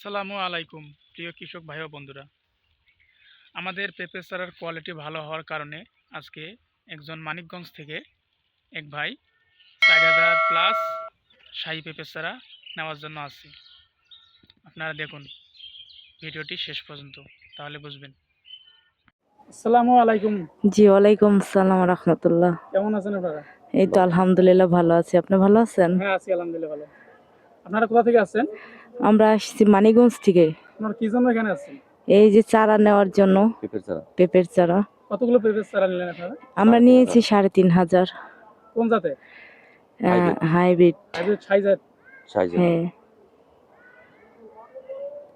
আসসালামু আলাইকুম প্রিয় কৃষক ভাই ও বন্ধুরা। আমাদের পেঁপে চারার কোয়ালিটি ভালো হওয়ার কারণে আজকে একজন মানিকগঞ্জ থেকে এক ভাই চার হাজার প্লাস শাহী পেঁপে চারা নেওয়ার জন্য আসছে। আপনারা দেখুন ভিডিওটি শেষ পর্যন্ত তাহলে বুঝবেন। আসসালামু আলাইকুম। জি ওয়ালাইকুম আসসালাম রহমতুল্লাহ। কেমন আছেন আপনারা? এই তো আলহামদুলিল্লাহ ভালো আছি। আপনি ভালো আছেন? হ্যাঁ আছি আলহামদুলিল্লাহ ভালো। আপনারা কোথা থেকে আসছেন? আমরা আসছি মানিগঞ্জ থেকে। আপনারা কি জন্য এখানে আসছেন? এই যে চারা নেওয়ার জন্য। পেঁপের চারা। পেঁপের চারা। কতগুলো পেঁপে চারা নিলেন আপনারা? আমরা নিয়েছি সাড়ে তিন হাজার। কোন জাতে. হাইব্রিড। হাইব্রিড। সাইজ সাইজে হ্যাঁ।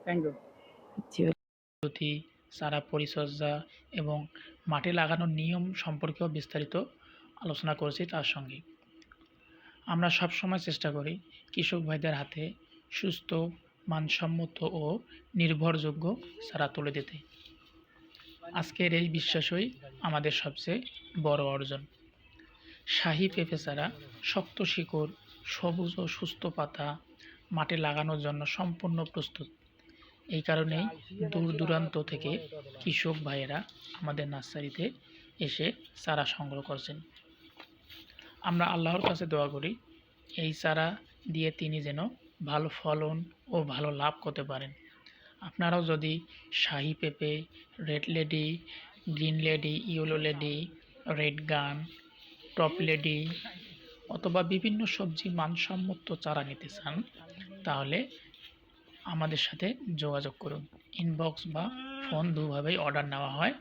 থ্যাংক ইউ চারা পরিচর্যা এবং মাটি লাগানোর নিয়ম সম্পর্কেও বিস্তারিত আলোচনা করেছি তার সঙ্গে। আমরা সবসময় চেষ্টা করি কৃষক ভাইদের হাতে সুস্থ, মানসম্মত ও নির্ভরযোগ্য চারা তুলে দিতে। আজকের এই বিশ্বাসই আমাদের সবচেয়ে বড় অর্জন। শাহী পেঁপে চারা শক্ত শিকড়, সবুজ ও সুস্থ পাতা মাটি লাগানোর জন্য সম্পূর্ণ প্রস্তুত। এই কারণেই দূর দূরান্ত থেকে কৃষক ভাইয়েরা আমাদের নার্সারিতে এসে চারা সংগ্রহ করছেন। আমরা আল্লাহর কাছে দোয়া করি, এই চারা দিয়ে তিনি যেন ভালো ফলন ও ভালো লাভ করতে পারেন। আপনারাও যদি শাহি পেঁপে, red lady, green lady, yellow lady, red গান, টপ লেডি অথবা বিভিন্ন সবজি মানসম্মত চারা নিতে চান, তাহলে আমাদের সাথে যোগাযোগ করুন। ইনবক্স বা ফোন দুভাবেই অর্ডার নেওয়া হয়।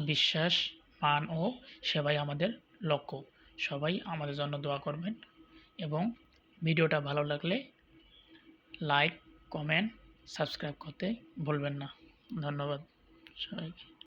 বিশ্বাস, মান ও সেবাই আমাদের লক্ষ্য। সবাই আমাদের জন্য দোয়া করবেন এবং ভিডিওটা ভালো লাগলে লাইক, কমেন্ট, সাবস্ক্রাইব করতে ভুলবেন না। ধন্যবাদ সবাইকে।